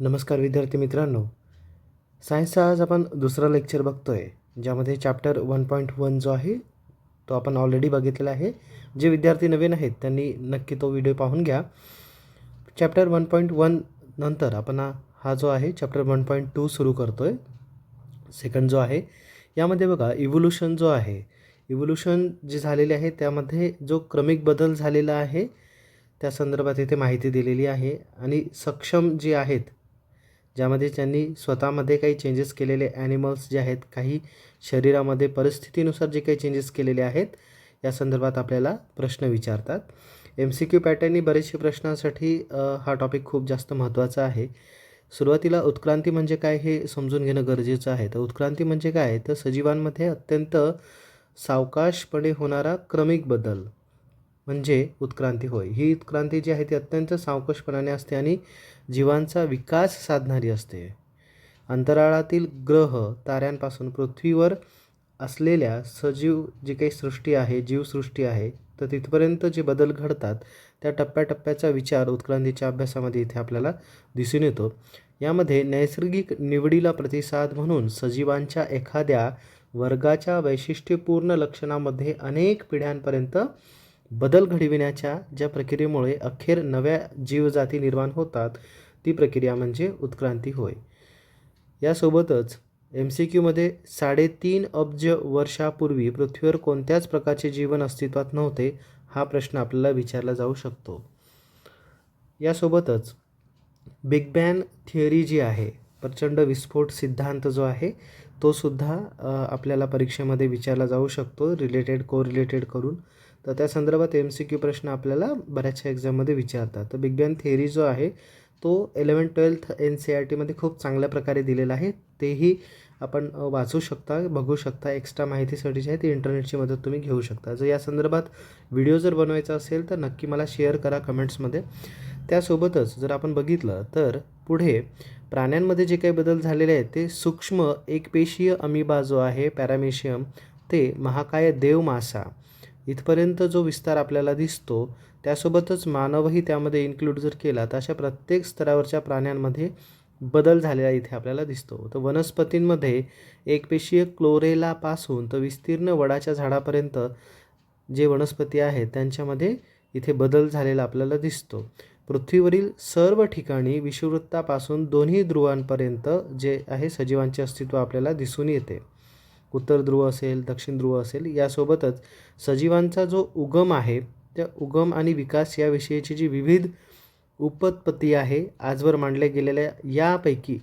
नमस्कार विद्यार्थी मित्रांनो. सायन्सचा आज आपण दुसरा लेक्चर बघतो आहे ज्यामध्ये चॅप्टर वन पॉईंट वन जो आहे तो आपण ऑलरेडी बघितलेला आहे. जे विद्यार्थी नवीन आहेत त्यांनी नक्की तो व्हिडिओ पाहून घ्या. चॅप्टर वन पॉईंट वन नंतर आपण हा- जो आहे चॅप्टर वन पॉईंट टू सुरू करतो आहे सेकंड जो आहे यामध्ये बघा इव्होल्युशन जो आहे इव्होल्युशन जे झालेले आहे त्यामध्ये जो क्रमिक बदल झालेला आहे त्या संदर्भात इथे माहिती दिलेली आहे. आणि सक्षम जे आहेत ज्यामध्ये त्यांनी स्वतःमध्ये काही चेंजेस केलेले ॲनिमल्स जे आहेत काही शरीरामध्ये परिस्थितीनुसार जे काही चेंजेस केलेले आहेत या संदर्भात आपल्याला प्रश्न विचारतात. एम सी क्यू पॅटर्ननी बरेचसे प्रश्नांसाठी हा टॉपिक खूप जास्त महत्त्वाचा आहे. सुरुवातीला उत्क्रांती म्हणजे काय हे समजून घेणं गरजेचं आहे. तर उत्क्रांती म्हणजे काय? तर सजीवांमध्ये अत्यंत सावकाशपणे होणारा क्रमिक बदल. म्हणजे उत्क्रांती होय. ही उत्क्रांती जी आहे ती अत्यंत सावकाशपणाने असते आणि जीवांचा विकास साधणारी असते. अंतराळातील ग्रह ताऱ्यांपासून पृथ्वीवर असलेल्या सजीव जी काही सृष्टी आहे जीवसृष्टी आहे तर तिथपर्यंत जे बदल घडतात त्या टप्प्याटप्प्याचा विचार उत्क्रांतीच्या अभ्यासामध्ये इथे आपल्याला दिसून येतो. यामध्ये नैसर्गिक निवडीला प्रतिसाद म्हणून सजीवांच्या एखाद्या वर्गाच्या वैशिष्ट्यपूर्ण लक्षणामध्ये अनेक पिढ्यांपर्यंत बदल घडविण्याच्या ज्या प्रक्रियेमुळे अखेर नव्या जीवजाती निर्माण होतात ती प्रक्रिया म्हणजे उत्क्रांती होय. यासोबतच एम सी क्यूमध्ये साडेतीन अब्ज वर्षापूर्वी पृथ्वीवर कोणत्याच प्रकारचे जीवन अस्तित्वात नव्हते हा प्रश्न आपल्याला विचारला जाऊ शकतो. यासोबतच बिग बॅन थिअरी जी आहे प्रचंड विस्फोट सिद्धांत जो आहे तो सुद्धा आपल्याला परीक्षेमध्ये विचारला जाऊ शकतो रिलेटेड को रिलेटेड करून. तर त्या संदर्भात एम सी क्यू प्रश्न आपल्याला बऱ्याचशा एक्झाममध्ये विचारतात. तर बिग बॅन थेअरी जो आहे तो eleven twelfth N C R टीमध्ये खूप चांगल्या प्रकारे दिलेला आहे. तेही आपण वाचू शकता बघू शकता. एक्स्ट्रा माहितीसाठी जे आहे ती इंटरनेटची मदत तुम्ही घेऊ शकता. जर या संदर्भात व्हिडिओ जर बनवायचा असेल तर नक्की मला शेअर करा कमेंट्समध्ये त्यासोबतच जर आपण बघितलं तर पुढे प्राण्यांमध्ये जे काही बदल झालेले आहेत ते सूक्ष्म एकपेशीय अमिबा जो आहे पॅरामेशियम ते महाकाय देव मासा इथपर्यंत जो विस्तार आपल्याला दिसतो त्यासोबतच मानवही त्यामध्ये इन्क्लूड जर केला तर अशा प्रत्येक स्तरावरच्या प्राण्यांमध्ये बदल झालेला इथे आपल्याला दिसतो. तर वनस्पतींमध्ये एकपेशीय क्लोरेलापासून तर विस्तीर्ण वडाच्या झाडापर्यंत जे वनस्पती आहेत त्यांच्यामध्ये इथे बदल झालेला आपल्याला दिसतो. पृथ्वीवरील सर्व ठिकाणी विषुववृत्तापासून दोन्ही ध्रुवांपर्यंत जे आहे सजीवांचे अस्तित्व आपल्याला दिसून येते. उत्तर ध्रुव असेल दक्षिण ध्रुव असेल यासोबतच सजीवांचा जो उगम आहे त्या उगम आणि विकास याविषयीची जी विविध उपत्पत्ती आहे आजवर मांडल्या गेलेल्या यापैकी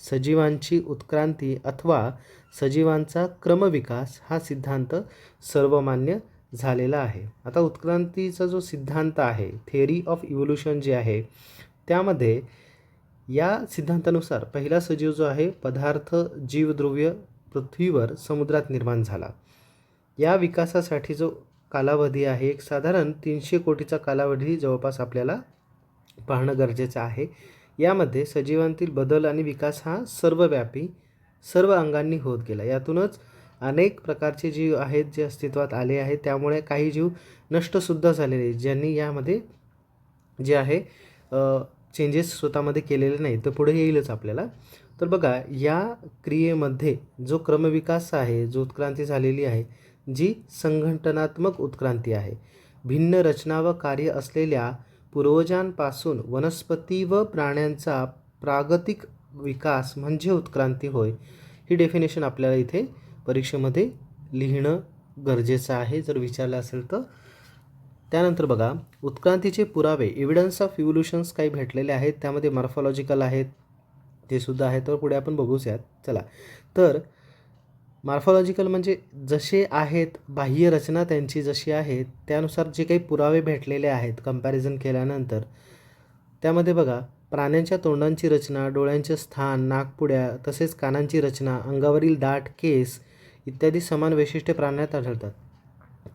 सजीवांची उत्क्रांती अथवा सजीवांचा क्रमविकास हा सिद्धांत सर्वमान्य झालेला आहे. आता उत्क्रांतीचा जो सिद्धांत आहे थेअरी ऑफ इव्होल्युशन जे आहे त्यामध्ये या सिद्धांतानुसार पहिला सजीव जो आहे पदार्थ जीवद्रव्य पृथ्वीवर समुद्रात निर्माण झाला. या विकासासाठी जो कालावधी आहे एक साधारण तीनशे कोटीचा कालावधी जवळपास आपल्याला पाहणं गरजेचं आहे. यामध्ये सजीवांतील बदल आणि विकास हा सर्वव्यापी सर्व अंगांनी होत गेला. यातूनच अनेक प्रकारचे जीव आहेत जे अस्तित्वात आले आहेत. त्यामुळे काही जीव नष्टसुद्धा झालेले आहेत ज्यांनी यामध्ये जे आहे चेंजेस स्वतःमध्ये केलेले नाही तर पुढे येईलच आपल्याला. तर बघा या क्रियेमध्ये जो क्रमविकास आहे जो उत्क्रांती झालेली आहे जी संघटनात्मक उत्क्रांती आहे. भिन्न रचना व कार्य असलेल्या पूर्वजांपासून वनस्पती व प्राण्यांचा प्रागतिक विकास म्हणजे उत्क्रांती होय ही डेफिनेशन आपल्याला इथे परीक्षेमध्ये लिहिणं गरजेचं आहे. जर विचारलं असेल तर. त्यानंतर बघा उत्क्रांतीचे पुरावे एव्हिडन्स ऑफ इव्होल्युशन्स काही भेटलेले आहेत त्यामध्ये मॉर्फॉलॉजिकल आहेत ते सुद्धा आहे. तर पुढे आपण बघूयात. चला. तर मार्फॉलॉजिकल म्हणजे जसे आहेत बाह्य रचना त्यांची जशी आहे त्यानुसार जे काही पुरावे भेटलेले आहेत कंपॅरिझन केल्यानंतर त्यामध्ये बघा प्राण्यांच्या तोंडांची रचना डोळ्यांचे स्थान नाकपुड्या तसेच कानांची रचना अंगावरील दाट केस इत्यादी समान वैशिष्ट्ये प्राण्यात आढळतात.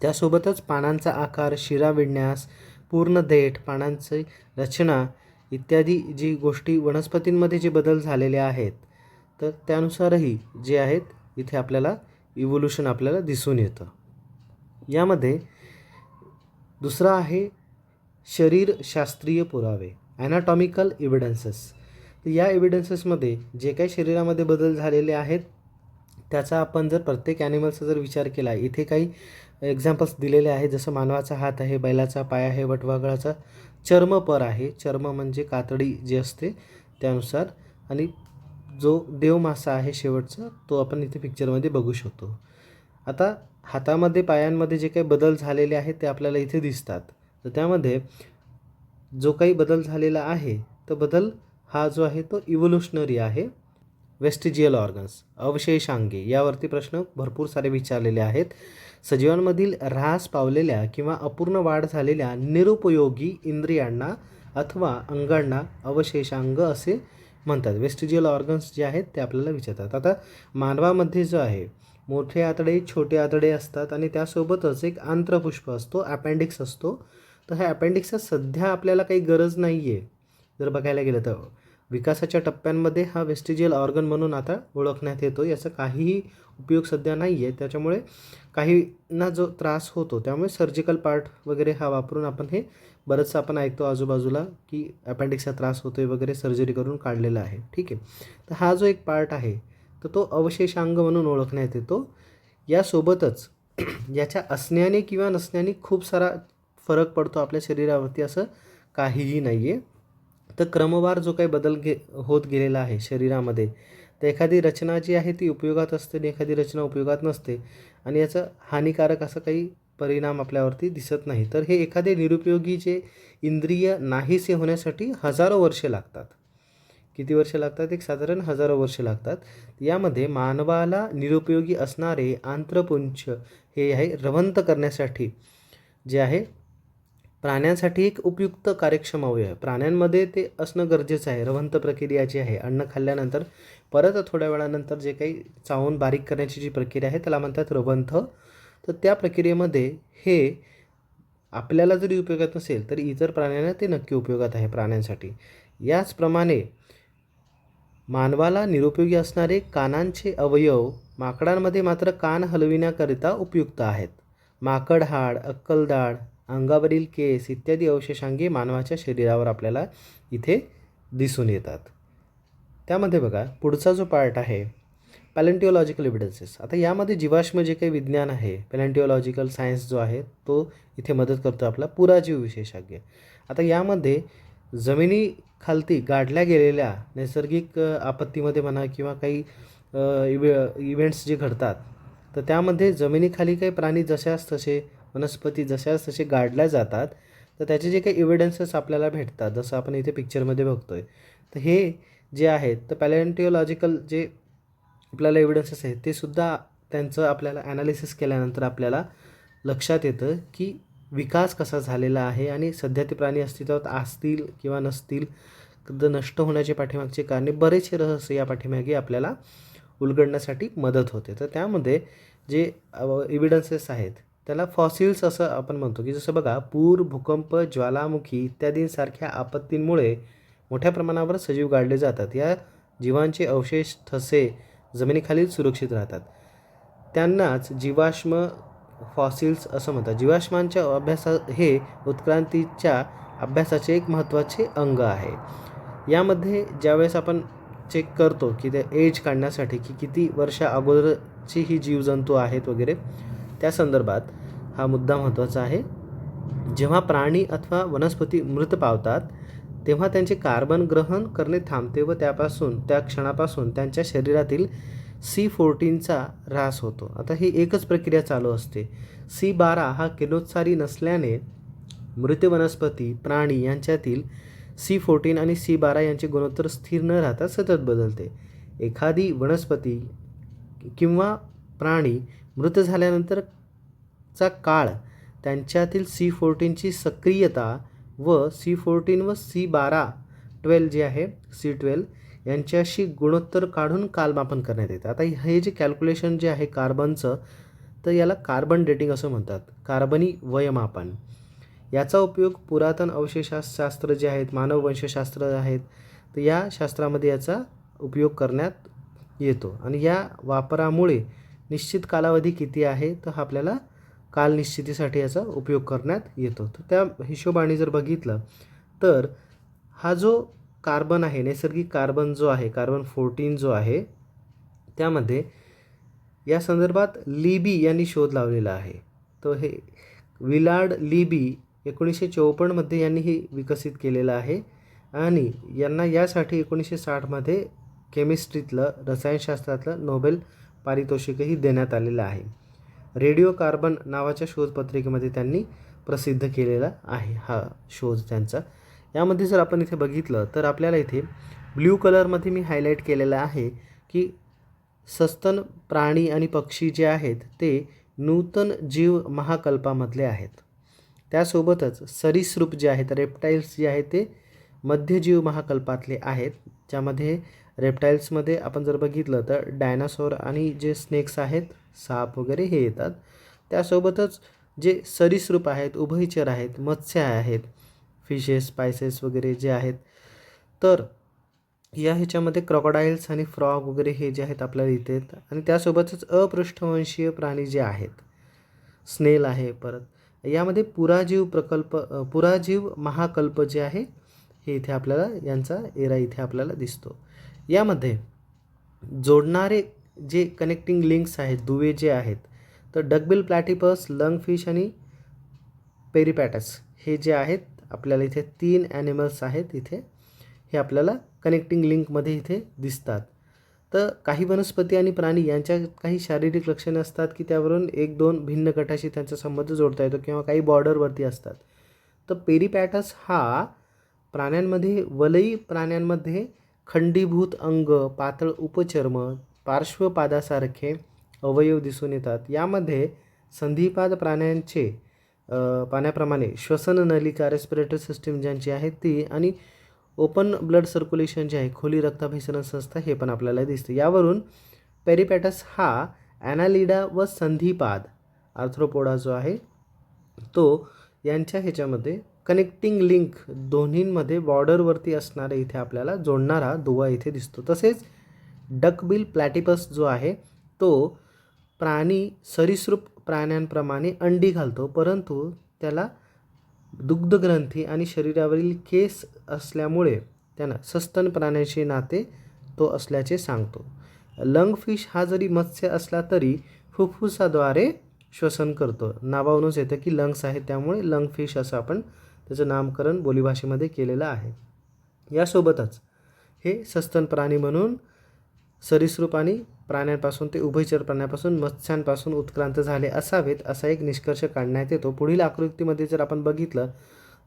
त्यासोबतच पानांचा आकार शिरा विडण्यास पूर्ण देठ पानांची रचना इत्यादी जी गोष्टी वनस्पतींमध्ये जे बदल झालेले आहेत तर त्यानुसारही जे आहेत इथे आपल्याला इव्होल्युशन आपल्याला दिसून येतं. यामध्ये दुसरा आहे शरीरशास्त्रीय पुरावे ॲनाटॉमिकल एव्हिडन्सेस तर या एव्हिडन्सेसमध्ये जे काही शरीरामध्ये बदल झालेले आहेत त्याचा आपण जर प्रत्येक ॲनिमलचा जर विचार केला इथे काही एक्झाम्पल्स दिलेले आहे जसं मानवाचा हात आहे बैलाचा पाय आहे वटवागळाचा चर्मपर आहे. चर्म म्हणजे कातडी जी असते त्यानुसार. आणि जो देवमासा आहे शेवटचा तो आपण इथे पिक्चरमध्ये बघू शकतो. आता हातामध्ये पायांमध्ये जे काही बदल झालेले आहेत ते आपल्याला इथे दिसतात. तर त्यामध्ये जो काही बदल झालेला आहे तो बदल हा जो आहे तो इव्होल्युशनरी आहे. वेस्टिजियल ऑर्गन्स अवशेषांगे यावरती प्रश्न भरपूर सारे विचारलेले आहेत. सजीवांमधील ऱ्हास पावलेल्या किंवा अपूर्ण वाढ झालेल्या निरुपयोगी इंद्रियांना अथवा अंगांना अवशेषांग असे म्हणतात. वेस्टिजियल ऑर्गन्स जे आहेत ते आपल्याला विचारतात. आता मानवामध्ये जो आहे मोठे आतडे छोटे आतडे असतात आणि त्यासोबतच एक आंत्रपुष्प असतो अपेंडिक्स असतो. तर ह्या अपेंडिक्सचा सध्या आपल्याला काही गरज नाही आहे जर बघायला गेलं तर विकासाच्या टप्प्यांमध्ये हा वेस्टिजियल ऑर्गन म्हणून आता ओळखण्यात येतो याचा काहीही उपयोग सध्या नाही आहे त्याच्यामुळे काहींना जो त्रास होतो त्यामुळे सर्जिकल पार्ट वगैरे हा वापरून आपण हे बरंचसं आपण ऐकतो आजूबाजूला की अपेंडिक्सचा त्रास होतो आहे वगैरे सर्जरी करून काढलेला आहे. ठीक? आहे तर हा जो एक पार्ट आहे तर तो अवशेषांग म्हणून ओळखण्यात येतो. यासोबतच याच्या असण्याने किंवा नसण्याने खूप सारा फरक पडतो आपल्या शरीरावरती असं काहीही नाही आहे तर क्रमवार जो काही बदल गे होत गेलेला आहे शरीरामध्ये तर एखादी रचना जी आहे ती उपयोगात असते आणि एखादी रचना उपयोगात नसते आणि याचं हानिकारक असं काही परिणाम आपल्यावरती दिसत नाही. तर हे एखादे निरुपयोगी जे इंद्रिय नाहीसे होण्यासाठी हजारो वर्षे लागतात. किती वर्षे लागतात? एक साधारण हजारो वर्षे लागतात. यामध्ये मानवाला निरुपयोगी असणारे आंत्रपुंछ हे आहे रवंत करण्यासाठी जे आहे प्राण्यांसाठी एक उपयुक्त कार्यक्षम अवयव आहे. प्राण्यांमध्ये ते असणं गरजेचं आहे. रवंत प्रक्रिया जी आहे. अन्न खाल्ल्यानंतर परत थोड्या वेळानंतर जे काही चावून बारीक करण्याची जी प्रक्रिया आहे त्याला म्हणतात रवंथ. तर त्या प्रक्रियेमध्ये हे आपल्याला जरी उपयोगात नसेल तरी इतर प्राण्यांना ते नक्की उपयोगात आहे प्राण्यांसाठी. याचप्रमाणे मानवाला निरुपयोगी असणारे कानांचे अवयव माकडांमध्ये मात्र कान हलविण्याकरिता उपयुक्त आहेत. माकड हाड अक्कलदाड अंगावरील केस इत्यादी अवशेषांगी मानवाच्या शरीरावर आपल्याला इथे दिसून येतात. त्यामध्ये बघा पुढचा जो पार्ट आहे पॅलेंटिओलॉजिकल एव्हिडन्सेस आता यामध्ये जीवाश्म जे काही विज्ञान आहे पॅलेंटिओलॉजिकल सायन्स जो आहे तो इथे मदत करतो आपला पुराजीव विशेषज्ञ आता यामध्ये जमिनी खालती गाडल्या गेलेल्या नैसर्गिक आपत्तीमध्ये म्हणा किंवा काही इव्हे इव्हेंट्स जे घडतात तर त्यामध्ये जमिनीखाली काही प्राणी जशास तसे वनस्पती जशाच तसे गाडल्या जातात तर त्याचे जे काही एव्हिडन्सेस आपल्याला भेटतात जसं आपण इथे पिक्चरमध्ये आहे तर हे जे आहेत तर पॅलेंटिओलॉजिकल जे आपल्याला एव्हिडन्सेस आहेत ते सुद्धा त्यांचं आपल्याला ॲनालिसिस केल्यानंतर आपल्याला लक्षात येतं की विकास कसा झालेला आहे आणि सध्या ते प्राणी अस्तित्वात असतील किंवा नसतील तर नष्ट होण्याच्या पाठीमागचे कारणे बरेचसे रहस्य या पाठीमागे आपल्याला उलगडण्यासाठी मदत होते. तर त्यामध्ये जे एव्हिडन्सेस आहेत त्याला फॉसिल्स असं आपण म्हणतो की जसं बघा पूर भूकंप ज्वालामुखी इत्यादींसारख्या आपत्तींमुळे मोठ्या प्रमाणावर सजीव गाडले जातात. या जीवांचे अवशेष ठसे जमिनीखालील सुरक्षित राहतात. त्यांनाच जीवाश्म फॉसिल्स असं म्हणतात. जीवाश्मांच्या अभ्यासा हे उत्क्रांतीच्या अभ्यासाचे एक महत्त्वाचे अंग आहे. यामध्ये ज्यावेळेस आपण चेक करतो की ते एज काढण्यासाठी की किती वर्षा अगोदरची ही जीवजंतू आहेत वगैरे त्या संदर्भात हा मुद्दा महत्त्वाचा आहे. जेव्हा प्राणी अथवा वनस्पती मृत पावतात तेव्हा त्यांचे कार्बन ग्रहण करणे थांबते व त्यापासून त्या क्षणापासून त्यांच्या शरीरातील सी फोर्टीनचा ऱ्हास होतो. आता ही एकच प्रक्रिया चालू असते. सी बारा हा किरणोत्सारी नसल्याने मृत वनस्पती प्राणी यांच्यातील सी फोर्टीन आणि सी बारा यांचे गुणोत्तर स्थिर न राहता सतत बदलते. एखादी वनस्पती किंवा प्राणी मृत झाल्यानंतरचा काळ त्यांच्यातील सी फोर्टीनची सक्रियता व सी फोर्टीन व सी बारा ट्वेल्व जे आहे सी ट्वेल्व यांच्याशी गुणोत्तर काढून कालमापन करण्यात येतं. आता हे जे कॅल्क्युलेशन जे आहे कार्बनचं तर याला कार्बन डेटिंग असं म्हणतात. कार्बनी वयमापन. याचा उपयोग पुरातन अवशेषशास्त्र जे आहेत मानववंशशास्त्र आहेत तर या शास्त्रामध्ये याचा उपयोग करण्यात येतो. आणि या वापरामुळे निश्चित कालावधी किती आहे तर हा आपल्याला काल निश्चितीसाठी याचा उपयोग करण्यात येतो. तर त्या हिशोबाने जर बघितलं तर हा जो कार्बन आहे नैसर्गिक कार्बन जो आहे कार्बन फोर्टीन जो आहे त्यामध्ये या संदर्भात लिबी यांनी शोध लावलेला आहे. तर हे विलार्ड लिबी एकोणीसशे चोपन्नमध्ये यांनी हे विकसित केलेलं आहे आणि यांना यासाठी एकोणीसशे साठमध्ये केमिस्ट्रीतलं रसायनशास्त्रातलं नोबेल पारितोषिकही देण्यात आलेलं आहे. रेडिओ कार्बन नावाच्या शोधपत्रिकेमध्ये त्यांनी प्रसिद्ध केलेला आहे हा शोध त्यांचा. यामध्ये जर आपण इथे बघितलं तर आपल्याला इथे ब्ल्यू कलरमध्ये मी हायलाईट केलेलं आहे की सस्तन प्राणी आणि पक्षी जे आहेत ते नूतन जीव महाकल्पामधले आहेत. त्यासोबतच सरीसृप जे आहेत रेप्टाईल्स जे आहेत ते मध्यजीव महाकल्पातले आहेत ज्यामध्ये रेप्टाईल्समध्ये आपण जर बघितलं तर डायनासोर आणि जे स्नेक्स आहेत साप वगैरे हे येतात. त्यासोबतच जे सरीसृप आहेत उभयचर आहेत मत्स्य आहेत फिशेस स्पायसेस वगैरे जे आहेत तर या ह्याच्यामध्ये क्रॉकोडाईल्स आणि फ्रॉग वगैरे हे जे आहेत आपल्याला इथे आणि त्यासोबतच अपृष्ठवंशीय प्राणी जे आहेत स्नेल आहे परत. यामध्ये पुराजीव प्रकल्प पुराजीव महाकल्प जे आहे हे इथे आपल्याला यांचा एरा इथे आपल्याला दिसतो. यामध्ये जोडणारे जे कनेक्टिंग लिंक्स आहेत दुवे जे आहेत तर डगबिल प्लॅटिपस लंगफिश आणि पेरिपॅटस हे जे आहेत आपल्याला इथे तीन ॲनिमल्स आहेत इथे हे आपल्याला कनेक्टिंग लिंकमध्ये इथे दिसतात. तर काही वनस्पती आणि प्राणी यांच्यात काही शारीरिक लक्षणे असतात की त्यावरून एक दोन भिन्न गटाशी त्यांचा संबंध जोडता येतो किंवा काही बॉर्डरवरती असतात. तर पेरिपॅटस हा प्राण्यांमध्ये वलयी प्राण्यांमध्ये खंडीभूत अंग पातळ उपचर्म पार्श्वपादासारखे अवयव दिसून येतात. यामध्ये संधिपाद प्राण्यांचे पाण्याप्रमाणे श्वसन नलिका रेस्पिरेटरी सिस्टीम ज्यांची आहे ती आणि ओपन ब्लड सर्क्युलेशन जे आहे खोली रक्ताभिसरण संस्था हे पण आपल्याला दिसते. यावरून पेरिपॅटस हा ॲनालिडा व संधिपाद आर्थ्रोपोडा जो आहे तो यांच्या ह्याच्यामध्ये कनेक्टिंग लिंक दोन्हींमध्ये बॉर्डरवरती असणारे इथे आपल्याला जोडणारा दुवा इथे दिसतो. तसेच डकबिल प्लॅटिपस जो आहे तो प्राणी सरीसृप प्राण्यांप्रमाणे अंडी घालतो. परंतु त्याला दुग्धग्रंथी आणि शरीरावरील केस असल्यामुळे त्यांना सस्तन प्राण्यांशी नाते तो असल्याचे सांगतो. लंगफिश हा जरी मत्स्य असला तरी फुफ्फुसाद्वारे श्वसन करतो. नावावरूनच येतं की लंग्स आहे त्यामुळे लंगफिश असं आपण त्याचं नामकरण बोलीभाषेमध्ये केलेलं आहे. यासोबतच हे सस्तन प्राणी म्हणून सरीसृप आणि प्राण्यांपासून ते उभयचर प्राण्यापासून मत्स्यांपासून उत्क्रांत झाले असावेत असा एक निष्कर्ष काढण्यात येतो. पुढील आकृतीमध्ये जर आपण बघितलं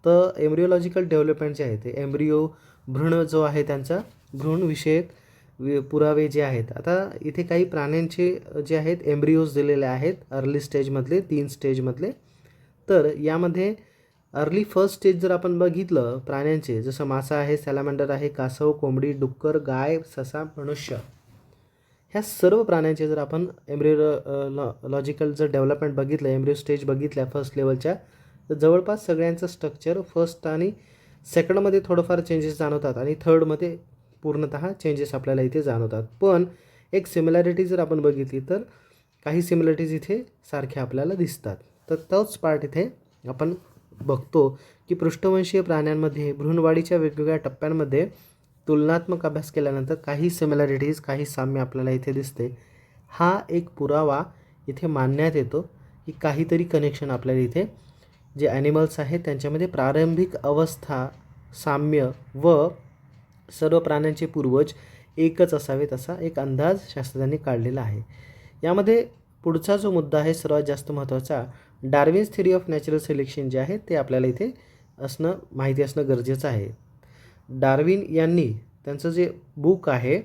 तर एम्ब्रिओलॉजिकल डेव्हलपमेंट जे आहे ते एम्ब्रिओ भ्रूण जो आहे त्यांचा भ्रूणविषयक वि- पुरावे जे आहेत आता इथे काही प्राण्यांचे जे आहेत एम्ब्रिओज दिलेले आहेत अर्ली स्टेजमधले तीन स्टेजमधले. तर यामध्ये अर्ली फर्स्ट स्टेज जर आपण बघितलं प्राण्यांचे जसं मासा आहे सॅलामेंडर आहे कासव कोंबडी डुक्कर गाय ससा मनुष्य ह्या सर्व प्राण्यांचे जर आपण एम्ब्रिओ लॉजिकल जर डेव्हलपमेंट बघितलं एम्ब्रिओ स्टेज बघितल्या फर्स्ट लेवलच्या तर जवळपास सगळ्यांचं स्ट्रक्चर फर्स्ट आणि सेकंडमध्ये थोडंफार चेंजेस जाणवतात आणि थर्डमध्ये पूर्णतः चेंजेस आपल्याला इथे जाणवतात. पण एक सिमिलॅरिटी जर आपण बघितली तर काही सिमिलॅरिटीज इथे सारख्या आपल्याला दिसतात. तर तोच पार्ट इथे आपण बघतो की पृष्ठवंशीय प्राण्यांमध्ये भ्रूणवाढीच्या वेगवेगळ्या टप्प्यांमध्ये तुलनात्मक अभ्यास केल्यानंतर काही सिमिलॅरिटीज काही साम्य आपल्याला इथे दिसते. हा एक पुरावा इथे मानण्यात येतो की काहीतरी कनेक्शन आपल्याला इथे जे ॲनिमल्स आहेत त्यांच्यामध्ये प्रारंभिक अवस्था साम्य व सर्व प्राण्यांचे पूर्वज एकच असावेत असा एक अंदाज शास्त्रज्ञांनी काढलेला आहे. यामध्ये पुढचा जो मुद्दा आहे सर्वात जास्त महत्त्वाचा Darwin's theory of natural selection जे आहे ते आपल्याला इथे असणं माहिती असणं गरजेचं आहे. डार्विन यांनी त्यांचं जे बुक आहे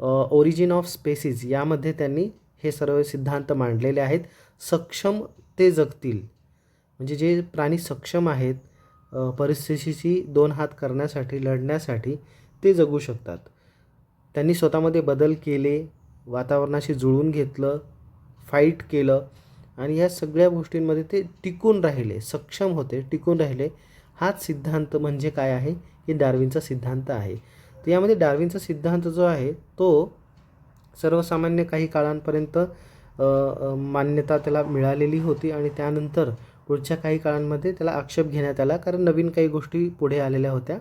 ओरिजिन ऑफ स्पेसिस यामध्ये त्यांनी हे सर्व सिद्धांत मांडलेले आहेत. सक्षम ते जगतील. म्हणजे जे प्राणी सक्षम आहेत परिस्थितीशी दोन हात करण्यासाठी लढण्यासाठी ते जगू शकतात. त्यांनी स्वतःमध्ये बदल केले वातावरणाशी जुळून घेतलं फाईट केलं. आणि या सगळ्या गोष्टींमध्ये ते टिकून राहिले सक्षम होते टिकून राहिले. हाच सिद्धांत म्हणजे काय आहे? हे डार्विनचा सिद्धांत आहे. तर यामध्ये डार्विनचा सिद्धांत जो आहे तो सर्वसामान्य काही काळांपर्यंत मान्यता त्याला मिळालेली होती आणि त्यानंतर पुढच्या काही काळांमध्ये त्याला आक्षेप घेण्यात आला. कारण नवीन काही गोष्टी पुढे आलेल्या होत्या.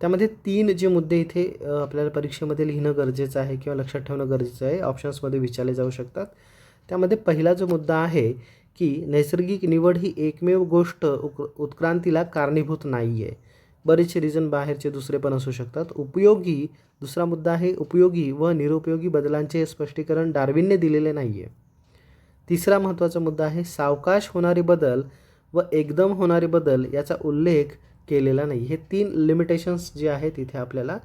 त्यामध्ये तीन जे मुद्दे इथे आपल्याला परीक्षेमध्ये लिहिणं गरजेचं आहे किंवा लक्षात ठेवणं गरजेचं आहे. ऑप्शन्समध्ये विचारले जाऊ शकतात. त्यामध्ये पहिला जो मुद्दा आहे की नैसर्गिक निवड ही एकमेव गोष्ट उक उत्क्रांतीला कारणीभूत नाही आहे बरेचसे रिझन बाहेरचे दुसरे पण असू शकतात. उपयोगी दुसरा मुद्दा आहे उपयोगी व निरुपयोगी बदलांचे स्पष्टीकरण डार्विनने दिलेले नाही आहे तिसरा महत्त्वाचा मुद्दा आहे सावकाश होणारे बदल व एकदम होणारे बदल याचा उल्लेख केलेला नाही. हे तीन लिमिटेशन्स जे आहेत इथे आपल्याला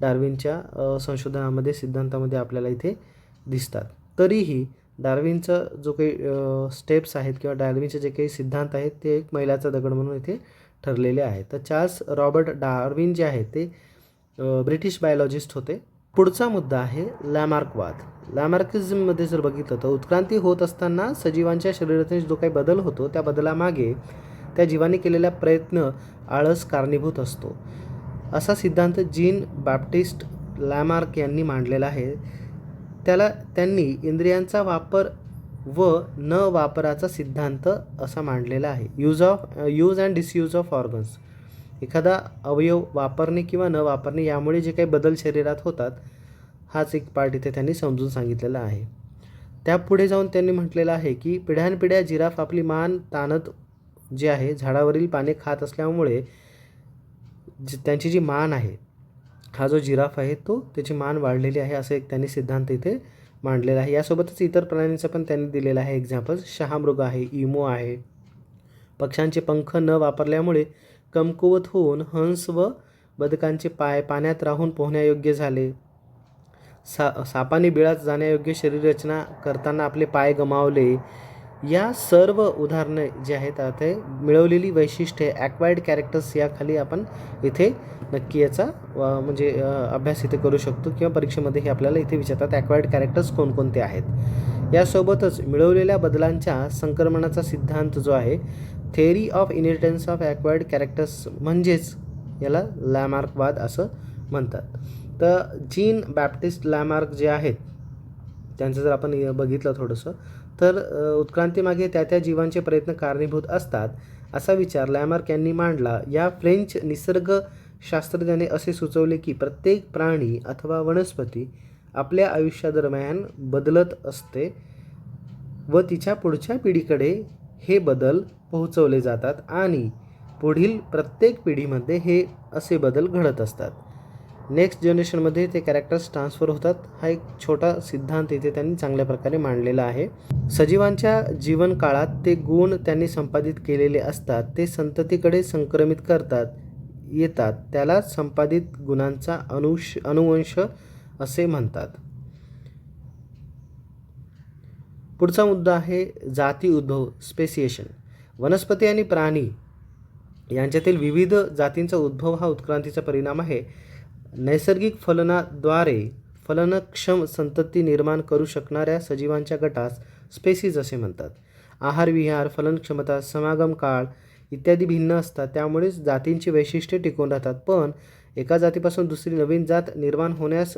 डार्विनच्या संशोधनामध्ये सिद्धांतामध्ये आपल्याला इथे दिसतात. तरीही डार्विनचा जो काही स्टेप्स आहेत किंवा डार्विनचे जे काही सिद्धांत आहेत ते एक मैलाचा दगड म्हणून इथे ठरलेले आहेत. तर चार्ल्स रॉबर्ट डार्विन जे आहेत ते ब्रिटिश बायोलॉजिस्ट होते. पुढचा मुद्दा आहे लॅमार्कवाद. लॅमार्किझममध्ये जर बघितलं तर उत्क्रांती होत असताना सजीवांच्या शरीरातून जो काही बदल होतो त्या बदलामागे त्या जीवाने केलेला प्रयत्न आळस कारणीभूत असतो. असा सिद्धांत जीन बॅप्टिस्ट लॅमार्क यांनी मांडलेला आहे. त्याला त्यांनी इंद्रियांचा वापर व न वापराचा सिद्धांत असा मांडलेला आहे. Use of use and disuse of organs एखादा अवयव वापरणे किंवा न वापरणे यामुळे जे काही बदल शरीरात होतात हाच एक पार्ट इथे त्यांनी समजून सांगितलेला आहे. त्यापुढे जाऊन त्यांनी म्हटलेलं आहे की पिढ्यानपिढ्या जिराफ आपली मान ताणत जे आहे झाडावरील पाने खात असल्यामुळे जी त्यांची जी मान आहे हा जो जिराफ आहे तो त्याची मान वाढलेली आहे असं एक त्यांनी सिद्धांत इथे मांडलेला आहे. यासोबतच इतर प्राण्यांचा पण त्यांनी दिलेला आहे एक्झाम्पल शहामृग आहे इमो आहे. पक्ष्यांचे पंख न वापरल्यामुळे कमकुवत होऊन हंस व बदकांचे पाय पाण्यात राहून पोहण्यायोग्य झाले. सा सापाने बिळात जाण्यायोग्य शरीररचना करताना आपले पाय गमावले. या सर्व उदाहरणे जे आहेत ते मिळवलेली वैशिष्ट्ये ॲक्वायर्ड कॅरेक्टर्स याखाली आपण इथे नक्की याचा म्हणजे अभ्यास इथे करू शकतो किंवा परीक्षेमध्ये हे आपल्याला इथे विचारतात ॲक्वायर्ड कॅरेक्टर्स कोणकोणते आहेत? यासोबतच मिळवलेल्या बदलांच्या संक्रमणाचा सिद्धांत जो आहे theory of inheritance of acquired characters म्हणजेच याला लॅमार्कवाद असं म्हणतात. तर जीन बॅप्टिस्ट लॅमार्क जे आहेत त्यांचं जर आपण बघितलं थोडंसं तर उत्क्रांतीमागे त्या त्या जीवांचे प्रयत्न कारणीभूत असतात असा विचार लॅमार्क यांनी मांडला. या फ्रेंच निसर्गशास्त्रज्ञाने असे सुचवले की प्रत्येक प्राणी अथवा वनस्पती आपल्या आयुष्यादरम्यान बदलत असते व तिच्या पुढच्या पिढीकडे हे बदल पोहोचवले जातात आणि पुढील प्रत्येक पिढीमध्ये हे असे बदल घडत असतात. नेक्स्ट जनरेशनमध्ये ते कॅरेक्टर्स ट्रान्सफर होतात. हा एक छोटा सिद्धांत इथे त्यांनी चांगल्या प्रकारे मांडलेला आहे. सजीवांच्या जीवनकाळात ते गुण त्यांनी संपादित केलेले असतात. ते संततीकडे संक्रमित करतात येतात. त्याला संपादित गुणांचा अनुश अनुवंश असे म्हणतात. पुढचा मुद्दा आहे जाती उद्भव स्पेसिएशन वनस्पती आणि प्राणी यांच्यातील विविध जातींचा उद्भव हा उत्क्रांतीचा परिणाम आहे. नैसर्गिक फलनाद्वारे फलनक्षम संतती निर्माण करू शकणाऱ्या सजीवांच्या गटास स्पेसीज असे म्हणतात. आहारविहार फलनक्षमता समागम काळ इत्यादी भिन्न असतात. त्यामुळेच जातींची वैशिष्ट्ये टिकून राहतात. पण एका जातीपासून दुसरी नवीन जात निर्माण होण्यास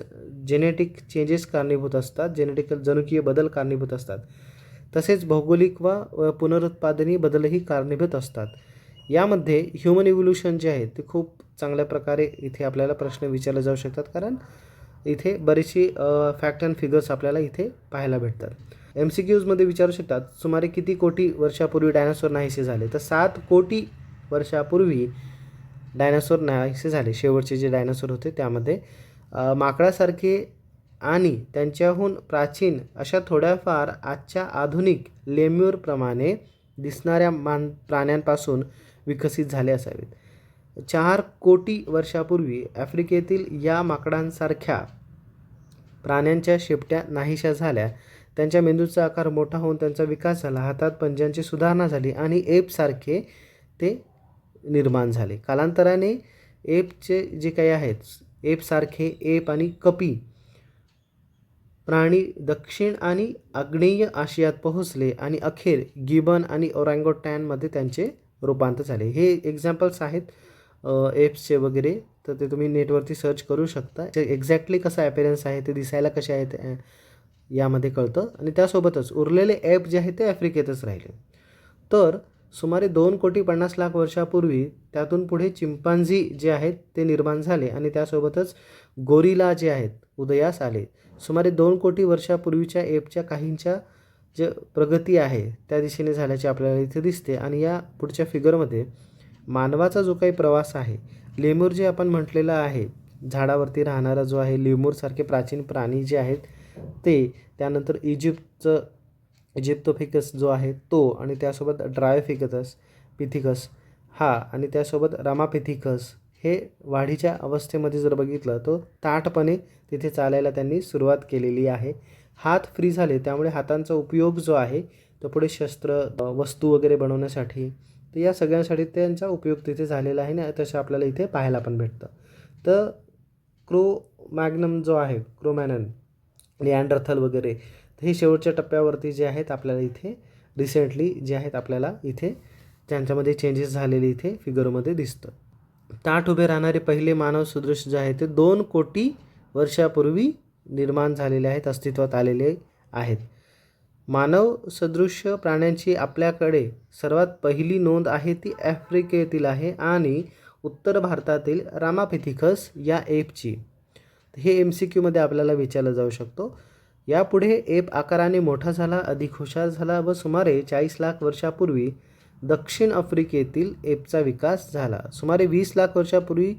जेनेटिक चेंजेस कारणीभूत असतात. जेनेटिकल जनुकीय बदल कारणीभूत असतात. तसेच भौगोलिक व पुनरुत्पादनी बदलही कारणीभूत असतात. यामध्ये ह्युमन इव्होल्युशन जे आहे ते खूप चांगल्या प्रकारे इथे आपल्याला प्रश्न विचारले जाऊ शकतात. कारण इथे बरीचशी फॅक्ट अँड फिगर्स आपल्याला इथे पाहायला भेटतात. एम सी क्यूजमध्ये विचारू शकतात सुमारे किती कोटी वर्षापूर्वी डायनासोर नाहीसे झाले? तर सात कोटी वर्षापूर्वी डायनासोर नाहीसे झाले. शेवटचे जे डायनासोर होते त्यामध्ये माकडासारखे आणि त्यांच्याहून प्राचीन अशा थोड्याफार आजच्या आधुनिक लेम्यूरप्रमाणे दिसणाऱ्या मान प्राण्यांपासून विकसित झाले असावेत. चार कोटी वर्षापूर्वी आफ्रिकेतील या माकडांसारख्या प्राण्यांच्या शेपट्या नाहीशा झाल्या. त्यांच्या मेंदूचा आकार मोठा होऊन त्यांचा विकास झाला. हातात पंजांची सुधारणा झाली आणि एपसारखे ते निर्माण झाले. कालांतराने एपचे जे काही आहेत एपसारखे एप आणि कपी प्राणी दक्षिण आणि आग्नेय आशियात पोहोचले आणि अखेर गिबन आणि ओरँगोटॅनमध्ये त्यांचे रूपांतर झाले. हे एक्झाम्पल्स आहेत. एप्सचे वगैरे तर ते तुम्ही नेटवरती सर्च करू शकता. एक्झॅक्टली कसा ॲपेरन्स आहे ते दिसायला कसे आहेत ते यामध्ये कळतं. आणि त्यासोबतच उरलेले ॲप जे आहे ते आफ्रिकेतच राहिले. तर सुमारे दोन कोटी पन्नास लाख वर्षापूर्वी त्यातून पुढे चिंपांझी जे आहेत ते निर्माण झाले. आणि त्यासोबतच गोरिला जे आहेत उदयास आले. सुमारे दोन कोटी वर्षापूर्वीच्या एपच्या काहींच्या जे प्रगती आहे त्या दिशेने झाल्याचे आपल्याला इथे दिसते. आणि या पुढच्या फिगरमध्ये मानवाचा जो काही प्रवास आहे लेमूर जे आपण म्हटलेलं आहे झाडावरती राहणारा जो आहे लेमूरसारखे प्राचीन प्राणी जे आहेत ते त्यानंतर इजिप्तचं इजिप्तोफिकस जो आहे तो आणि त्यासोबत ड्रायोफिकस पिथिकस हा आणि त्यासोबत रामापिथिकस हे वाढीच्या अवस्थेमध्ये जर बघितलं तर ताटपणे तिथे चालायला त्यांनी सुरुवात केलेली आहे. हात फ्री झाले त्यामुळे हातांचा उपयोग जो आहे तो पुढे शस्त्र वस्तू वगैरे बनवण्यासाठी तर या सगळ्यांसाठी त्यांचा उपयोग तिथे झालेला आहे ना तसे आपल्याला इथे पाहायला पण भेटतं. तर क्रो मॅग्नम जो आहे क्रोमॅनन लिअँडरथल वगैरे तर हे शेवटच्या टप्प्यावरती जे आहेत आपल्याला इथे रिसेंटली जे आहेत आपल्याला इथे त्यांच्यामध्ये चेंजेस झालेले इथे फिगरमध्ये दिसतं. ताठ उभे राहणारे पहिले मानव सदृश जे आहे ते दोन कोटी वर्षापूर्वी निर्माण झालेले आहेत अस्तित्वात आलेले आहेत. मानव सदृश्य प्राण्यांची आपल्याकडे सर्वात पहिली नोंद आहे ती आफ्रिकेतील आहे आणि उत्तर भारतातील रामापिथिकस या एपची. हे एम सी क्यूमध्ये आपल्याला विचारलं जाऊ शकतो. यापुढे एप आकाराने मोठा झाला अधिक हुशार झाला व सुमारे चाळीस लाख वर्षापूर्वी दक्षिण आफ्रिकेतील एपचा विकास झाला. सुमारे वीस लाख वर्षापूर्वी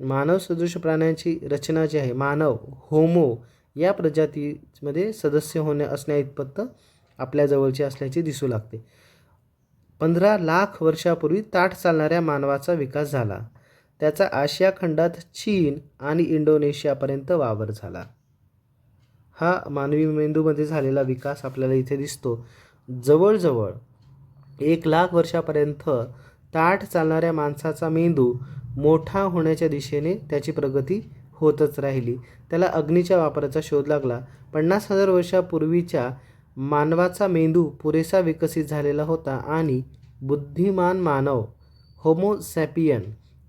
मानव सदृश प्राण्यांची रचना जी आहे मानव होमो या प्रजातीमध्ये सदस्य होणे असण्याइतपत आपल्या जवळचे असल्याचे दिसू लागते. पंधरा लाख वर्षापूर्वी ताठ चालणाऱ्या मानवाचा विकास झाला. त्याचा आशिया खंडात चीन आणि इंडोनेशियापर्यंत वावर झाला. हा मानवी मेंदूमध्ये झालेला विकास आपल्याला इथे दिसतो. जवळजवळ एक लाख वर्षापर्यंत ताठ चालणाऱ्या माणसाचा मेंदू मोठा होण्याच्या दिशेने त्याची प्रगती होतच राहिली. त्याला अग्नीच्या वापराचा शोध लागला. पन्नास हजार वर्षापूर्वीच्या मानवाचा मेंदू पुरेसा विकसित झालेला होता आणि बुद्धिमान मानव होमोसॅपियन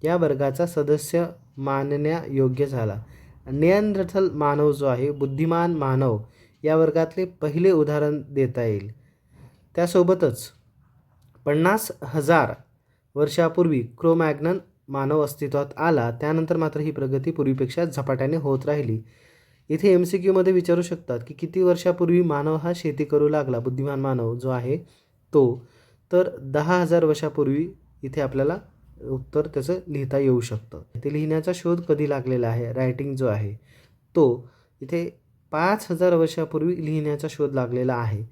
या वर्गाचा सदस्य मानण्यायोग्य झाला. नियंद्रथल मानव जो आहे बुद्धिमान मानव या वर्गातले पहिले उदाहरण देता येईल. त्यासोबतच पन्नास हजार वर्षापूर्वी क्रोमॅग्नन मानव अस्तित्वात आला त्यानंतर मात्र ही प्रगती पूर्वीपेक्षा झपाट्याने होत राहिली. इथे एम सी क्यूमध्ये विचारू शकतात की किती वर्षापूर्वी मानव हा शेती करू लागला बुद्धिमान मानव जो आहे तो. तर दहा हजार वर्षापूर्वी इथे आपल्याला उत्तर त्याचं लिहिता येऊ शकतं. ते लिहिण्याचा शोध कधी लागलेला आहे? रायटिंग जो आहे तो. इथे पाच हजार वर्षापूर्वी लिहिण्याचा शोध लागलेला आहे.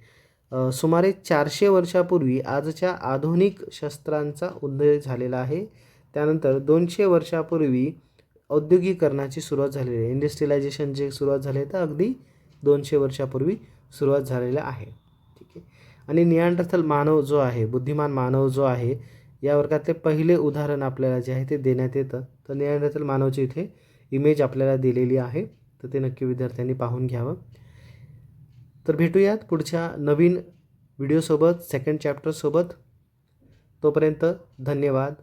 सुमारे चारशे वर्षापूर्वी आजच्या आधुनिक शस्त्रांचा उदय झालेला आहे. त्यानंतर दोनशे वर्षापूर्वी औद्योगिकरणाची सुरुवात झालेली आहे. इंडस्ट्रियलायझेशन जे सुरुवात झाले तर अगदी दोनशे वर्षापूर्वी सुरुवात झालेलं आहे. ठीक आहे. आणि नियांड्रथल मानव जो आहे बुद्धिमान मानव जो आहे या वर्गातले पहिले उदाहरण आपल्याला जे आहे ते देण्यात येतं? तर नियांडरथल मानवची इथे इमेज आपल्याला दिलेली आहे. तर ते नक्की विद्यार्थ्यांनी पाहून घ्यावं. तर भेटूयात पुढच्या नवीन व्हिडिओसोबत सेकंड चॅप्टरसोबत तोपर्यंत धन्यवाद.